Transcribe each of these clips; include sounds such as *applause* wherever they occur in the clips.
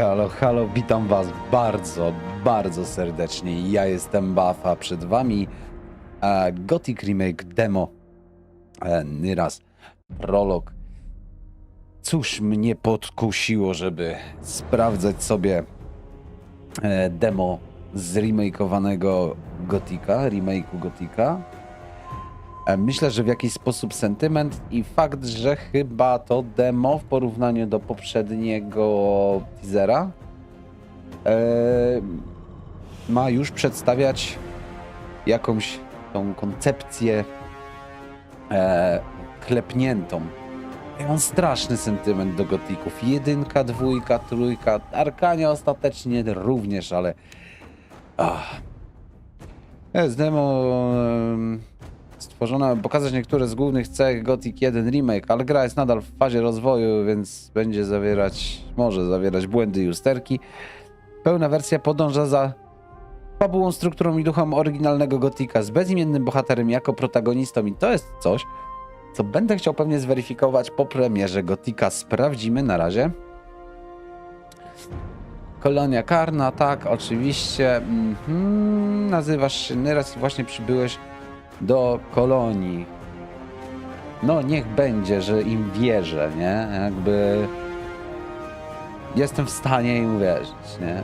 Halo, halo, witam was bardzo, bardzo serdecznie. Ja jestem Bafa, przed wami e, Gothic Remake demo e, Nyras Prolog. Cóż mnie podkusiło, żeby sprawdzać sobie e, demo zremakeowanego Gotika, remake'u Gotika. E, Myślę, że w jakiś sposób sentyment i fakt, że chyba to demo w porównaniu do poprzedniego teasera e, ma już przedstawiać jakąś tą koncepcję e, klepniętą. Ja mam straszny sentyment do gotików. Jedynka, dwójka, trójka, Arkania ostatecznie również, ale... Ach. Jest demo em, pokazać niektóre z głównych cech Gothic 1 Remake, ale gra jest nadal w fazie rozwoju, więc będzie zawierać, może zawierać błędy i usterki. Pełna wersja podąża za fabułą, strukturą i duchem oryginalnego Gotika z bezimiennym bohaterem jako protagonistą i to jest coś, co będę chciał pewnie zweryfikować po premierze Gotika. Sprawdzimy na razie. Kolonia Karna, tak, oczywiście. Mhm. Nazywasz się Nyras i właśnie przybyłeś do kolonii. No, niech będzie, że im wierzę, nie? Jakby. Jestem w stanie im uwierzyć, nie?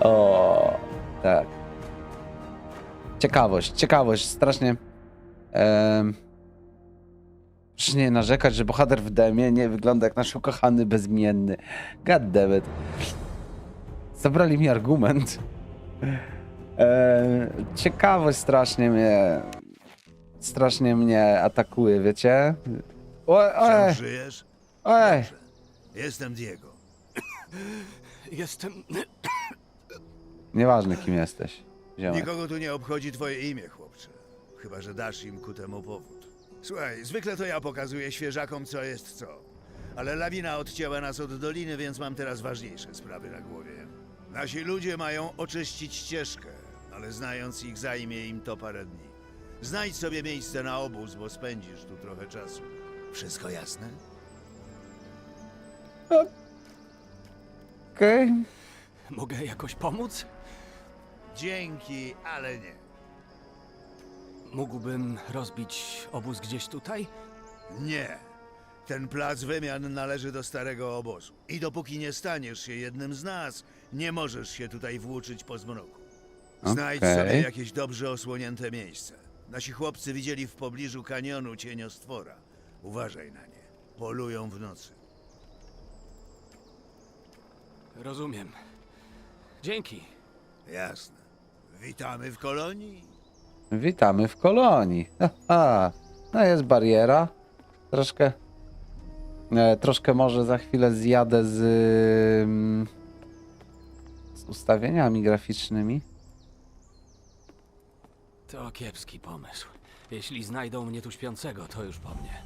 *laughs* o, tak. Ciekawość, ciekawość, strasznie. Proszę nie narzekać, że bohater w demie nie wygląda jak nasz ukochany bezimienny. God damn it. Zabrali mi argument. E, ciekawość strasznie mnie. Strasznie mnie atakuje, wiecie? Oj, oj, Wciąż żyjesz? oj. Dobrze. Jestem Diego. *coughs* Jestem. *coughs* Nieważne kim jesteś. Ziomek. Nikogo tu nie obchodzi twoje imię, chłopcze. Chyba, że dasz im ku temu powód. Słuchaj, zwykle to ja pokazuję świeżakom, co jest co. Ale lawina odcięła nas od doliny, więc mam teraz ważniejsze sprawy na głowie. Nasi ludzie mają oczyścić ścieżkę, ale znając ich zajmie im to parę dni. Znajdź sobie miejsce na obóz, bo spędzisz tu trochę czasu. Wszystko jasne? Okej. Mogę jakoś pomóc? Dzięki, ale nie. Mógłbym rozbić obóz gdzieś tutaj? Nie. Ten plac wymian należy do starego obozu. I dopóki nie staniesz się jednym z nas, nie możesz się tutaj włóczyć po zmroku. Znajdź Okej. sobie jakieś dobrze osłonięte miejsce. Nasi chłopcy widzieli w pobliżu kanionu cieniostwora. Uważaj na nie. Polują w nocy. Rozumiem. Dzięki. Jasne. Witamy w kolonii. Witamy w kolonii. *laughs* Aha. No jest bariera. Troszkę. E, troszkę może za chwilę zjadę z, ym, z ustawieniami graficznymi. To kiepski pomysł. Jeśli znajdą mnie tu śpiącego, to już po mnie.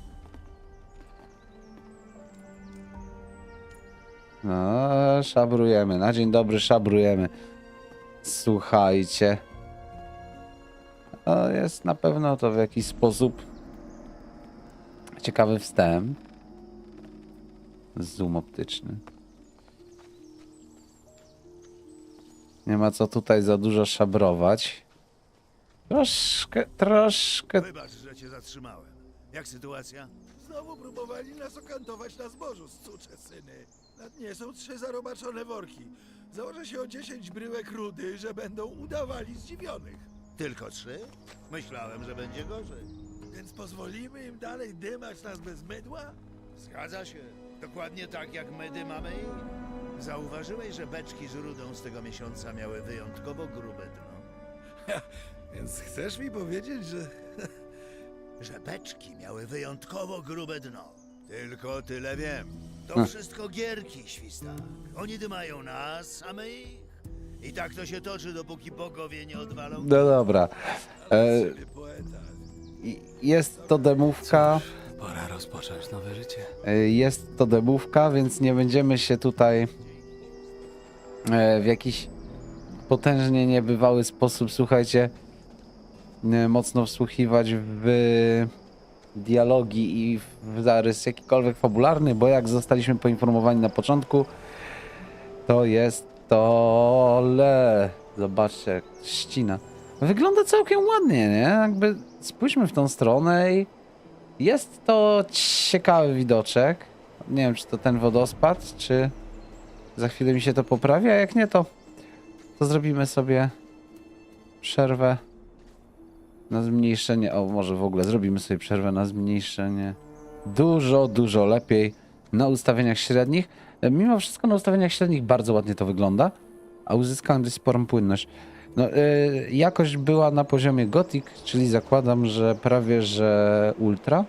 No, szabrujemy. Na dzień dobry szabrujemy. Słuchajcie. To jest na pewno to w jakiś sposób ciekawy wstęp. Zoom optyczny. Nie ma co tutaj za dużo szabrować. Troszkę, troszkę. Wybacz, że cię zatrzymałem. Jak sytuacja? Znowu próbowali nas okantować na zbożu, stucze syny. Na dnie są trzy zarobaczone worki. Założę się o 10 bryłek rudy, że będą udawali zdziwionych. Tylko trzy? Myślałem, że będzie gorzej. Więc pozwolimy im dalej dymać nas bez mydła? Zgadza się. Dokładnie tak jak my mamy i Zauważyłeś, że beczki z rudą z tego miesiąca miały wyjątkowo grube dno. *laughs* Więc chcesz mi powiedzieć, że... *laughs* Że beczki miały wyjątkowo grube dno. Tylko tyle wiem. To wszystko gierki, świstak. Oni dymają nas, a my ich. I tak to się toczy, dopóki bogowie nie odwalą. No dobra. E, Sobie poeta. i- jest to demówka. Pora rozpocząć nowe życie. E, Jest to demówka, więc nie będziemy się tutaj e, w jakiś potężnie niebywały sposób, słuchajcie, mocno wsłuchiwać w dialogi i w zarys jakikolwiek fabularny, bo jak zostaliśmy poinformowani na początku, to jest to le. Zobaczcie, jak ścina. Wygląda całkiem ładnie, nie? Jakby spójrzmy w tą stronę i jest to ciekawy widoczek. Nie wiem, czy to ten wodospad, czy za chwilę mi się to poprawi, a jak nie, to, to zrobimy sobie przerwę na zmniejszenie. O, może w ogóle zrobimy sobie przerwę na zmniejszenie. Dużo, dużo lepiej na ustawieniach średnich. E, Mimo wszystko na ustawieniach średnich bardzo ładnie to wygląda, a uzyskałem dość sporą płynność. No, yy, jakość była na poziomie Gothic, czyli zakładam, że prawie że ultra.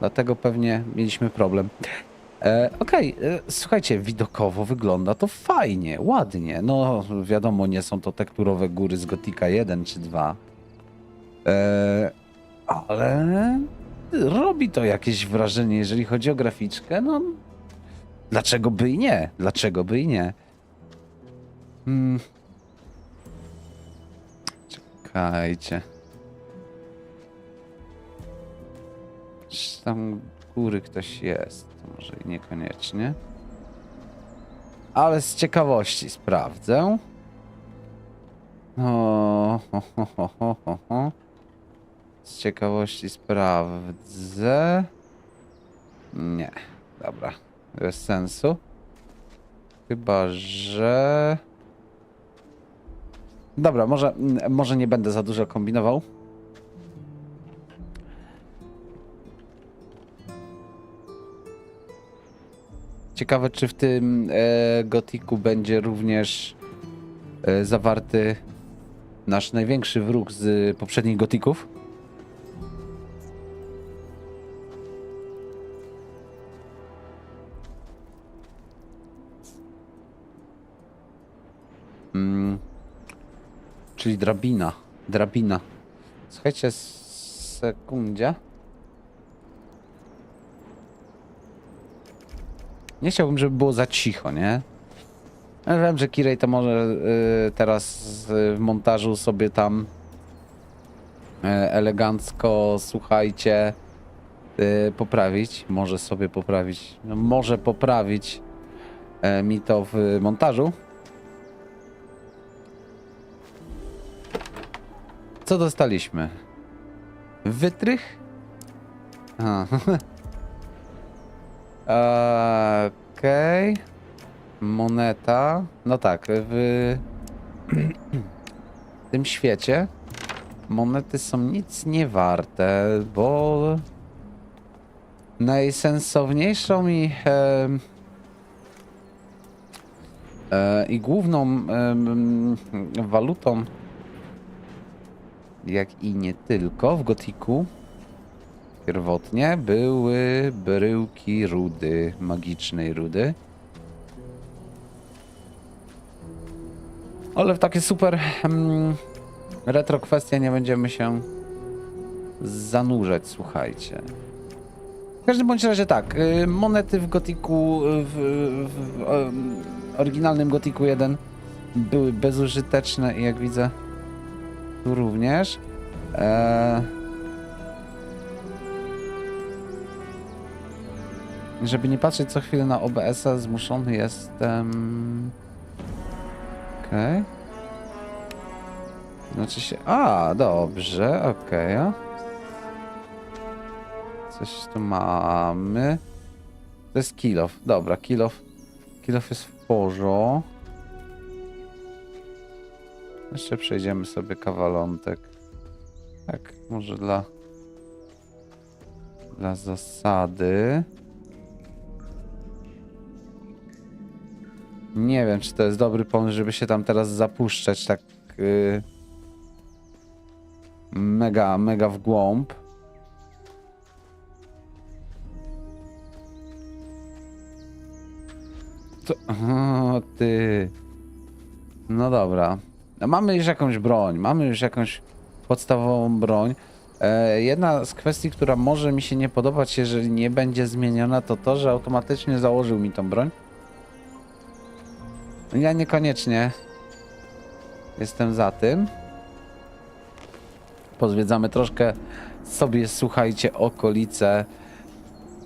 Dlatego pewnie mieliśmy problem. E, Okej, e, słuchajcie, widokowo wygląda to fajnie, ładnie. No, wiadomo, nie są to tekturowe góry z Gotika 1 czy 2. E, ale robi to jakieś wrażenie, jeżeli chodzi o graficzkę. No, dlaczego by i nie? Dlaczego by i nie? Hmm. Czekajcie. Czy tam góry ktoś jest? Może i niekoniecznie. Ale z ciekawości sprawdzę. O, ho, ho, ho, ho, ho. Z ciekawości sprawdzę. Nie, dobra. Bez sensu. Chyba, że. Dobra, może, m, może nie będę za dużo kombinował. Ciekawe, czy w tym e, gotiku będzie również e, zawarty nasz największy wróg z poprzednich gotików. Czyli drabina. Drabina. Słuchajcie, sekundzie. Nie chciałbym, żeby było za cicho, nie? Ja wiem, że Kirej to może y, teraz y, w montażu sobie tam y, elegancko, słuchajcie, y, poprawić. Może sobie poprawić. No, może poprawić y, mi to w montażu. Co dostaliśmy? Wytrych? A. *laughs* Okej. Moneta. No tak, w *clears throat* tym świecie monety są nic nie warte, bo najsensowniejszą i em, e, i główną em, walutą jak i nie tylko w Gotiku pierwotnie były bryłki rudy, magicznej rudy. Ale w takie super mm, retro kwestie nie będziemy się zanurzać, słuchajcie. W każdym bądź razie tak, y, monety w Gotiku, w, w, w em, oryginalnym Gotiku 1 były bezużyteczne i jak widzę tu również. Eee, Żeby nie patrzeć co chwilę na OBS-a, zmuszony jestem. Okej. Znaczy się. A, dobrze, okej. a. Coś tu mamy. To jest kilof. Dobra, kilof. Kilof jest w porządku. Jeszcze przejdziemy sobie kawalątek. Tak, może dla. Dla zasady. Nie wiem, czy to jest dobry pomysł, żeby się tam teraz zapuszczać tak yy, mega, mega w głąb. To, o, ty. No dobra. No Mamy już jakąś broń, mamy już jakąś podstawową broń. E, jedna z kwestii, która może mi się nie podobać, jeżeli nie będzie zmieniona, to to, że automatycznie założył mi tą broń. Ja niekoniecznie jestem za tym. Pozwiedzamy troszkę sobie, słuchajcie, okolice.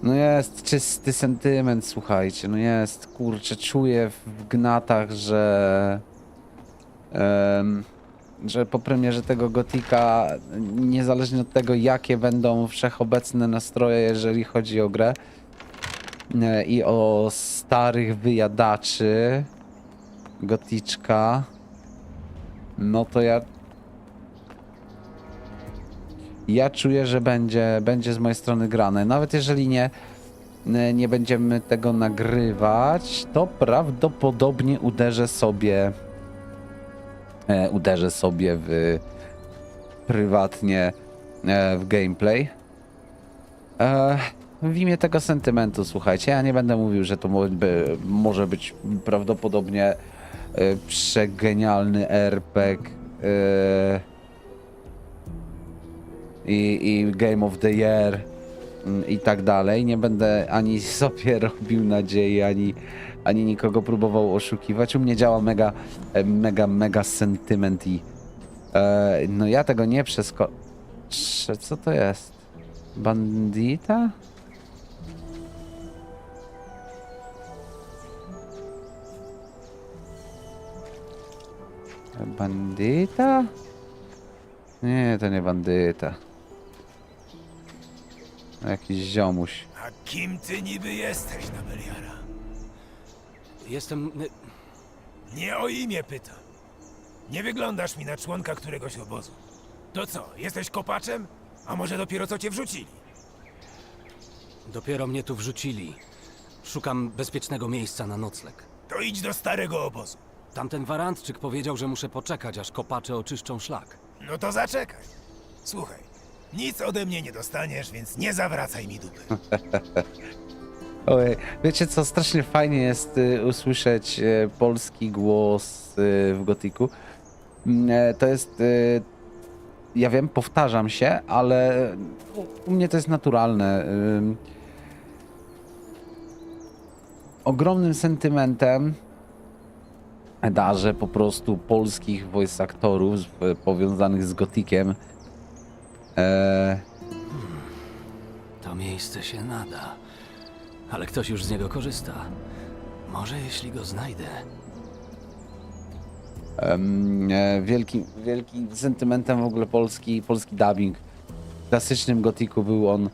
No jest czysty sentyment, słuchajcie, no jest, kurczę, czuję w gnatach, że... że po premierze tego Gotika, niezależnie od tego, jakie będą wszechobecne nastroje, jeżeli chodzi o grę e, i o starych wyjadaczy Goticzka, no to ja ja czuję, że będzie, będzie z mojej strony grane. Nawet jeżeli nie, nie będziemy tego nagrywać, to prawdopodobnie uderzę sobie e, uderzę sobie w prywatnie e, w gameplay. E, w imię tego sentymentu, słuchajcie, ja nie będę mówił, że to może być prawdopodobnie e, przegenialny RPG e, i, i Game of the Year mm, i tak dalej. Nie będę ani *laughs* sobie robił nadziei, ani, ani nikogo próbował oszukiwać. U mnie działa mega, e, mega, mega sentyment i e, no ja tego nie przesko... Co to jest? Bandita? Bandyta? Nie, to nie bandyta. Jakiś ziomuś. A kim ty niby jesteś, Nabeliara? Jestem... Nie o imię pytam. Nie wyglądasz mi na członka któregoś obozu. To co, jesteś kopaczem? A może dopiero co cię wrzucili? Dopiero mnie tu wrzucili. Szukam bezpiecznego miejsca na nocleg. To idź do starego obozu. Tamten warantczyk powiedział, że muszę poczekać, aż kopacze oczyszczą szlak. No to zaczekaj. Słuchaj, nic ode mnie nie dostaniesz, więc nie zawracaj mi dupy. *laughs* Ojej, wiecie co, strasznie fajnie jest y, usłyszeć y, polski głos y, w Gotiku. Mm, e, To jest, ja wiem, powtarzam się, ale u, mnie to jest naturalne. Ym. Ogromnym sentymentem darzę po prostu polskich voice aktorów powiązanych z Gotikiem. E, To miejsce się nada. Ale ktoś już z niego korzysta. Może jeśli go znajdę. Em, e, wielkim, wielkim sentymentem w ogóle polski, polski dubbing. W klasycznym gotiku był on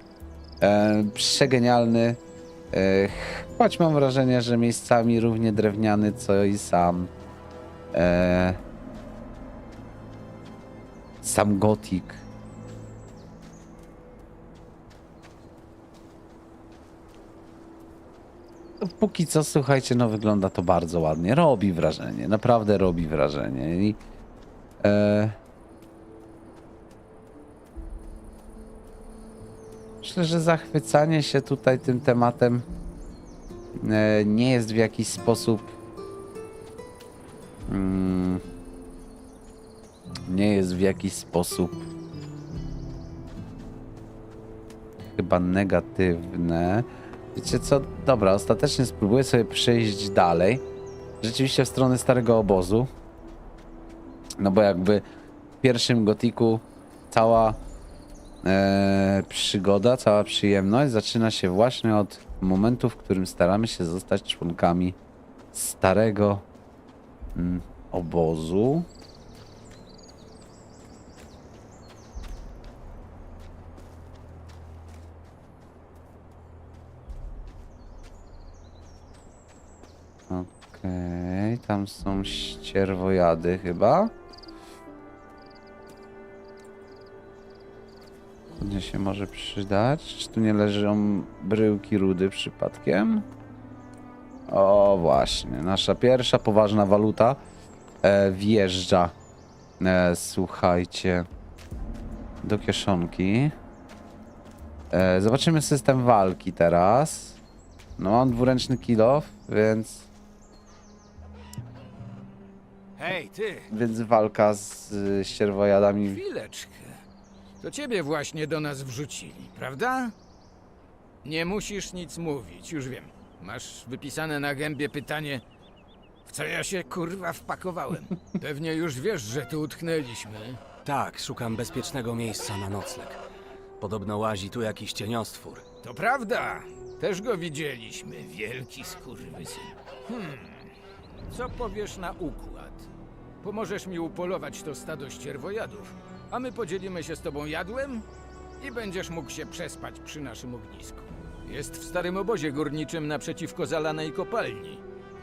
e, przegenialny. E, choć mam wrażenie, że miejscami równie drewniany, co i sam. E, sam gotik. Póki co, słuchajcie, no wygląda to bardzo ładnie. Robi wrażenie, naprawdę robi wrażenie. I e, myślę, że zachwycanie się tutaj tym tematem e, nie jest w jakiś sposób mm, nie jest w jakiś sposób chyba negatywne. Wiecie co? Dobra, ostatecznie spróbuję sobie przejść dalej. Rzeczywiście w stronę starego obozu. No bo jakby w pierwszym gotiku cała e, przygoda, cała przyjemność zaczyna się właśnie od momentu, w którym staramy się zostać członkami starego mm, obozu. Okej, tam są ścierwojady chyba. Mnie się może przydać. Czy tu nie leżą bryłki rudy przypadkiem? O, właśnie. Nasza pierwsza poważna waluta e, wjeżdża. E, słuchajcie. Do kieszonki. E, zobaczymy system walki teraz. No, mam dwuręczny kilof, więc Hej, ty! Więc walka z y, ścierwojadami. Chwileczkę. To ciebie właśnie do nas wrzucili, prawda? Nie musisz nic mówić, już wiem. Masz wypisane na gębie pytanie, w co ja się kurwa wpakowałem. *laughs* Pewnie już wiesz, że tu utknęliśmy. Tak, szukam bezpiecznego miejsca na nocleg. Podobno łazi tu jakiś cieniostwór. To prawda. Też go widzieliśmy. Wielki skurwysyn. Hmm. Co powiesz na układ? Pomożesz mi upolować to stado ścierwojadów, a my podzielimy się z tobą jadłem i będziesz mógł się przespać przy naszym ognisku. Jest w starym obozie górniczym naprzeciwko zalanej kopalni.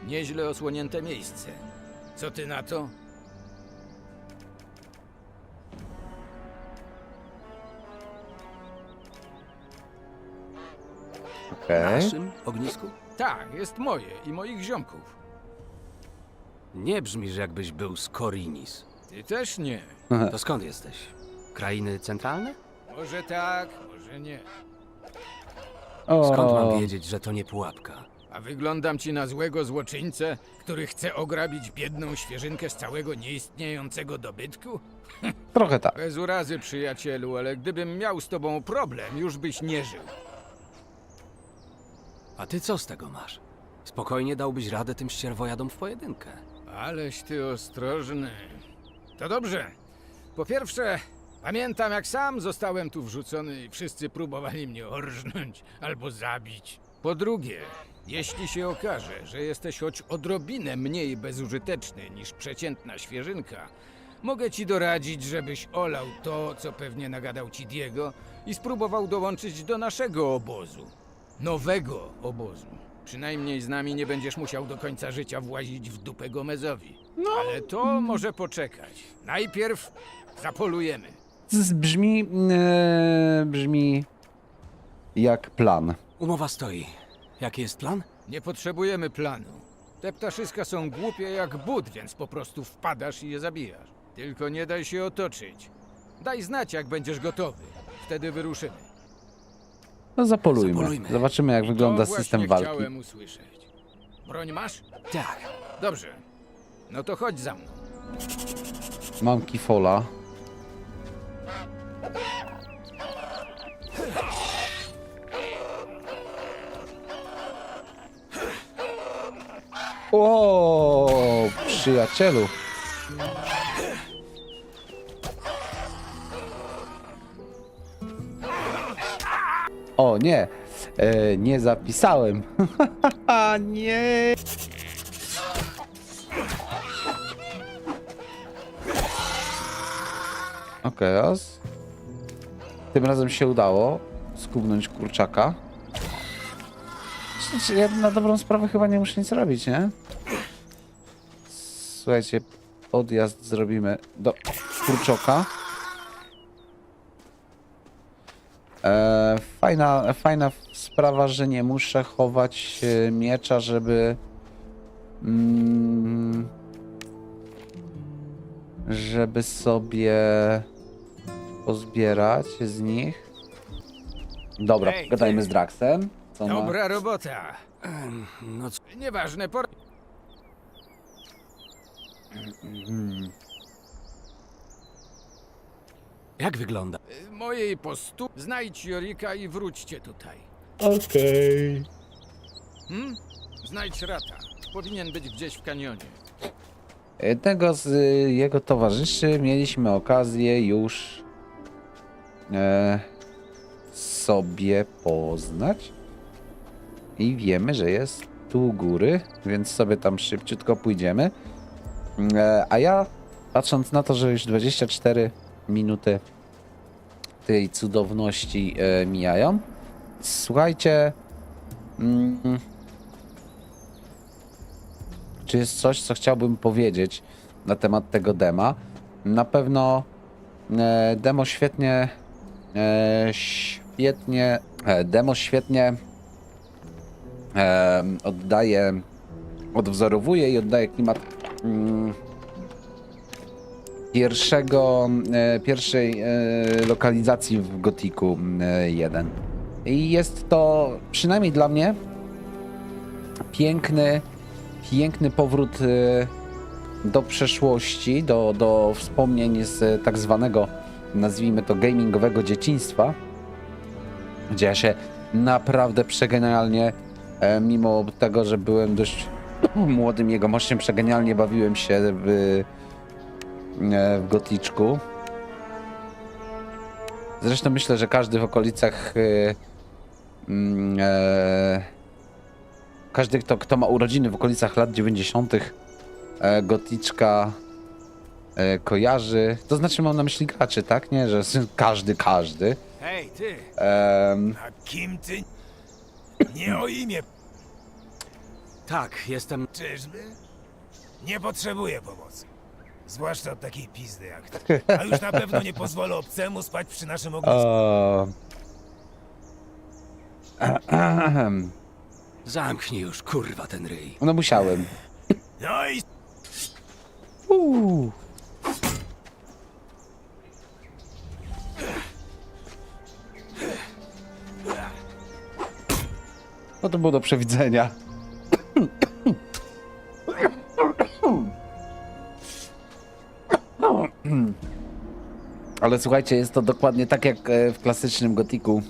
Nieźle osłonięte miejsce. Co ty na to? Okej. Naszym ognisku? Tak, jest moje i moich ziomków. Nie brzmisz, jakbyś był z Korinis. Ty też nie. To skąd jesteś? Krainy centralne? Może tak, może nie. O, Skąd mam wiedzieć, że to nie pułapka? A wyglądam ci na złego złoczyńcę, który chce ograbić biedną świeżynkę z całego nieistniejącego dobytku? *laughs* Trochę tak. Bez urazy, przyjacielu, ale gdybym miał z tobą problem, już byś nie żył. A ty co z tego masz? Spokojnie dałbyś radę tym ścierwojadom w pojedynkę. Aleś ty ostrożny. To dobrze. Po pierwsze, pamiętam jak sam zostałem tu wrzucony i wszyscy próbowali mnie orżnąć albo zabić. Po drugie, jeśli się okaże, że jesteś choć odrobinę mniej bezużyteczny niż przeciętna świeżynka, mogę ci doradzić, żebyś olał to, co pewnie nagadał ci Diego i spróbował dołączyć do naszego obozu. Nowego obozu. Przynajmniej z nami nie będziesz musiał do końca życia włazić w dupę Gomezowi. Ale to może poczekać. Najpierw zapolujemy. Z- Brzmi, e, brzmi jak plan. Umowa stoi. Jaki jest plan? Nie potrzebujemy planu. Te ptaszyska są głupie jak but, więc po prostu wpadasz i je zabijasz. Tylko nie daj się otoczyć. Daj znać, jak będziesz gotowy. Wtedy wyruszymy. No zapolujmy. Zapolujmy. Zobaczymy, jak I wygląda to system właśnie walki. chciałem usłyszeć. Broń masz? Tak. Dobrze. No to chodź za mną. Mam kifola. O, przyjacielu. Nie, e, nie zapisałem. *laughs* nie. Okej, raz. Tym razem się udało skubnąć kurczaka. Ja na dobrą sprawę chyba nie muszę nic robić, nie? Słuchajcie, odjazd zrobimy do kurczoka. E, fajna, fajna sprawa, że nie muszę chować e, miecza, żeby... Mm, żeby sobie pozbierać z nich. Dobra, gadajmy ty. z Draxem. Co ma? Dobra robota. Em, No c- Nieważne, por... Jak wygląda? Mojej postu... Znajdź Jorika i wróćcie tutaj. Okej. Hmm? Znajdź Rata. Powinien być gdzieś w kanionie. Jednego z y, jego towarzyszy mieliśmy okazję już e, sobie poznać. I wiemy, że jest tu u góry, więc sobie tam szybciutko pójdziemy. E, a ja, patrząc na to, że już 24 minuty tej cudowności e, mijają, słuchajcie. Mm, czy jest coś, co chciałbym powiedzieć na temat tego dema. Na pewno e, demo świetnie, e, świetnie, demo świetnie oddaje, odwzorowuje i oddaje klimat mm, pierwszego, e, pierwszej e, lokalizacji w Gotiku e, 1. I jest to przynajmniej dla mnie piękny, piękny powrót e, do przeszłości, do, do wspomnień z tak zwanego, nazwijmy to, gamingowego dzieciństwa, gdzie ja się naprawdę przegenialnie, e, mimo tego, że byłem dość *clears throat* młodym jegomościem, przegenialnie bawiłem się w, e, w goticzku. Zresztą myślę, że każdy w okolicach. e, mm, e, każdy, kto, kto ma urodziny w okolicach lat 90., e, goticzka e, kojarzy. To znaczy, mam na myśli graczy, tak? Nie, że *laughs* każdy, każdy. Hej, ty! Em, A kim ty? Nie o imię, Tak, jestem. czyżby? Nie potrzebuję pomocy. Zwłaszcza od takiej pizdy jak ty. *laughs* A już na pewno nie pozwolę obcemu spać przy naszym ognisku. o... *clears throat* Ahem. Zamknij już, kurwa, ten ryj. No musiałem. *clears throat* No i Uuu. No to było do przewidzenia. Ale słuchajcie, jest to dokładnie tak jak e, w klasycznym gotiku.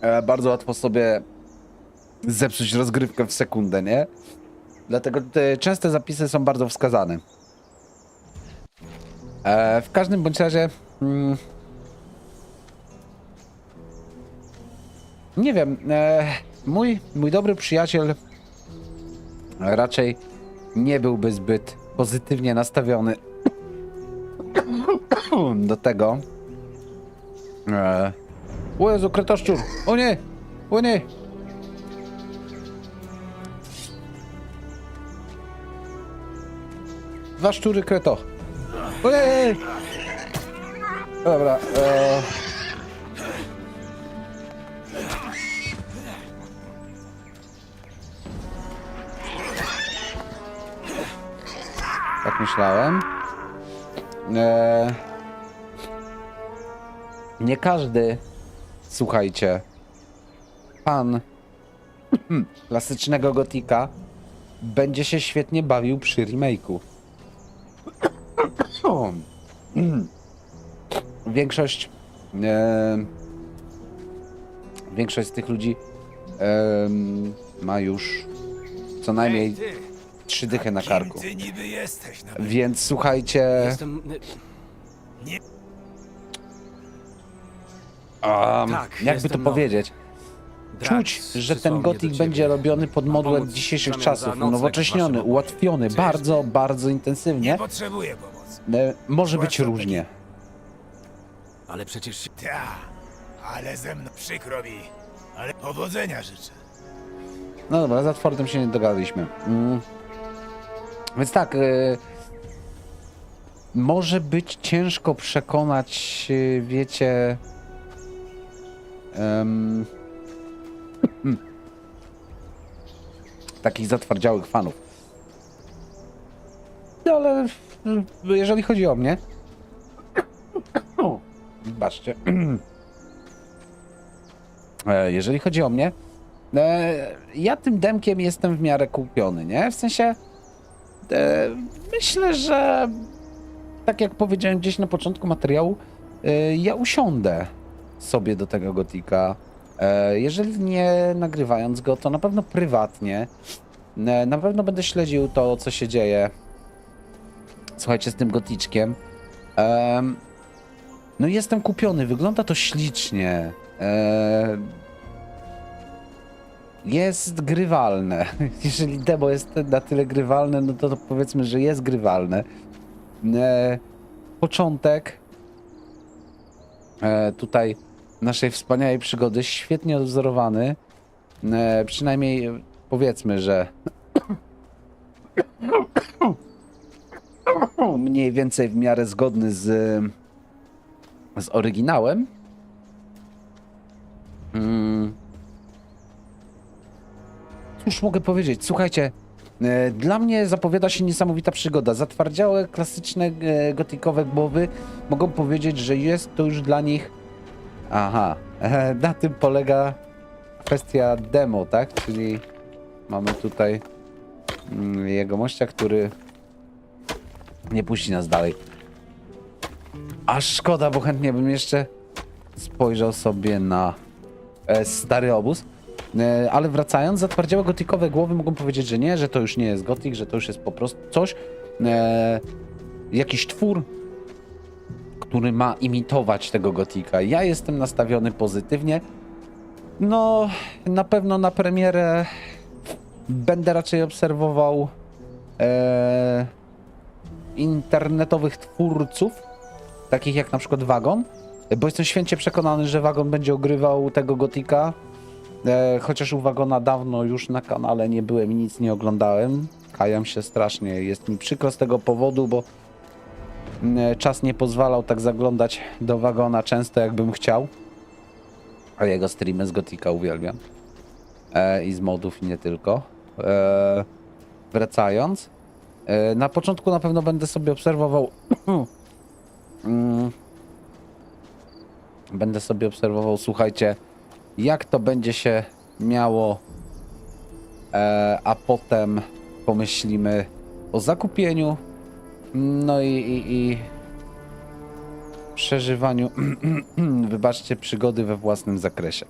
E, Bardzo łatwo sobie zepsuć rozgrywkę w sekundę, nie? Dlatego te częste zapisy są bardzo wskazane. E, w każdym bądź razie. Mm, nie wiem. Mój, mój dobry przyjaciel raczej nie byłby zbyt pozytywnie nastawiony do tego. E, o Jezu, kretoszczur! O nie! O nie! Dwa szczury kreto. Ojej! Dobra, e... Tak myślałem. E... Nie każdy, słuchajcie, pan *laughs* klasycznego gotika będzie się świetnie bawił przy remake'u. *clears throat* Większość. E, większość z tych ludzi em, ma już co najmniej trzy dychy na karku. ty niby jesteś? Na... Więc słuchajcie. Jestem. Um, Tak, jakby to jestem nowy. powiedzieć? Drax Czuć, że ten mnie gotik będzie robiony pod modłę pomóc dzisiejszych za czasów. nocleg w Unowocześniony, waszym ułatwiony, bardzo, bardzo intensywnie. Nie potrzebuję pomocy. E, może być Zwłaszcza różnie. Ale przecież. się- Ta, ale ze mną przykro mi. Ale powodzenia życzę. No dobra, za Fordem się nie dogadaliśmy. Mm. Więc tak, y, może być ciężko przekonać, y, wiecie, em, takich zatwardziałych fanów. No ale y, jeżeli chodzi o mnie, *coughs* o, Wybaczcie. E, Jeżeli chodzi o mnie, e, ja tym demkiem jestem w miarę kupiony, nie? W sensie e, myślę, że tak jak powiedziałem gdzieś na początku materiału, ja usiądę sobie do tego gotika. E, jeżeli nie nagrywając go, to na pewno prywatnie. E, na pewno będę śledził to, co się dzieje. Słuchajcie, z tym goticzkiem. Em, no jestem kupiony, wygląda to ślicznie. E, jest grywalne. *laughs* Jeżeli demo jest na tyle grywalne, no to, to powiedzmy, że jest grywalne. Początek tutaj naszej wspaniałej przygody świetnie odwzorowany. E, przynajmniej powiedzmy, że *coughs* mniej więcej w miarę zgodny z, z oryginałem. Mm. Cóż mogę powiedzieć? Słuchajcie, e, dla mnie zapowiada się niesamowita przygoda. Zatwardziałe, klasyczne, e, gotikowe głowy mogą powiedzieć, że jest to już dla nich. Aha, *laughs* na tym polega kwestia demo, tak? Czyli mamy tutaj mm, jegomościa, który nie puści nas dalej. Aż szkoda, bo chętnie bym jeszcze spojrzał sobie na e, stary obóz. E, ale wracając, zatwardziałe gotikowe głowy mogą powiedzieć, że nie, że to już nie jest gotik, że to już jest po prostu coś, e, jakiś twór, który ma imitować tego gotika. Ja jestem nastawiony pozytywnie. No, na pewno na premierę będę raczej obserwował e, internetowych twórców, takich jak na przykład Wagon, bo jestem święcie przekonany, że Wagon będzie ogrywał tego gotika. E, chociaż u Wagona dawno już na kanale nie byłem i nic nie oglądałem. Kajam się strasznie, jest mi przykro z tego powodu, bo czas nie pozwalał tak zaglądać do Wagona często jakbym chciał. A jego streamy z Gotika uwielbiam. E, I z modów i nie tylko. E, wracając. E, na początku na pewno będę sobie obserwował. *coughs* mm, będę sobie obserwował, słuchajcie, jak to będzie się miało, e, a potem pomyślimy o zakupieniu, no i, i, i przeżywaniu, *clears throat* wybaczcie, przygody we własnym zakresie.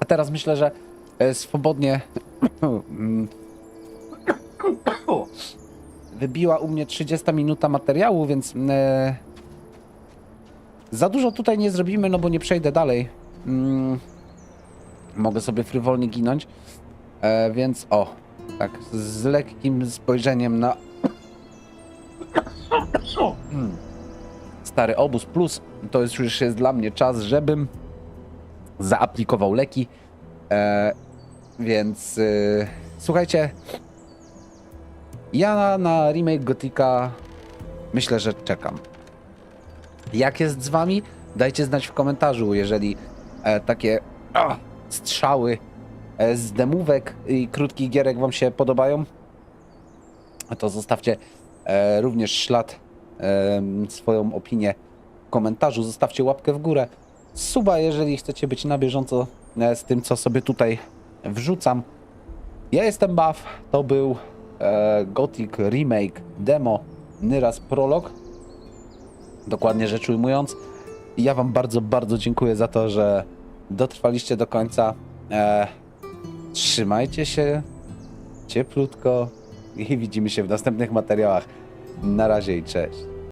A teraz myślę, że e, swobodnie *clears throat* wybiła u mnie 30 minuta materiału, więc e, za dużo tutaj nie zrobimy, no bo nie przejdę dalej. Mm, mogę sobie frywolnie ginąć. E, więc o, tak, z lekkim spojrzeniem na. Stary obóz plus, to jest już jest dla mnie czas, żebym zaaplikował leki. E, więc e, słuchajcie, ja na, na remake Gotika myślę, że czekam. Jak jest z wami? Dajcie znać w komentarzu, jeżeli e, takie strzały e, z demówek i krótkich gierek wam się podobają. To zostawcie również ślad, e, swoją opinię w komentarzu. Zostawcie łapkę w górę. Suba, jeżeli chcecie być na bieżąco e, z tym, co sobie tutaj wrzucam. Ja jestem Buff, to był e, Gothic Remake Demo Nyras Prolog dokładnie rzecz ujmując. Ja Wam bardzo, bardzo dziękuję za to, że dotrwaliście do końca. E, trzymajcie się cieplutko i widzimy się w następnych materiałach. Na razie i cześć.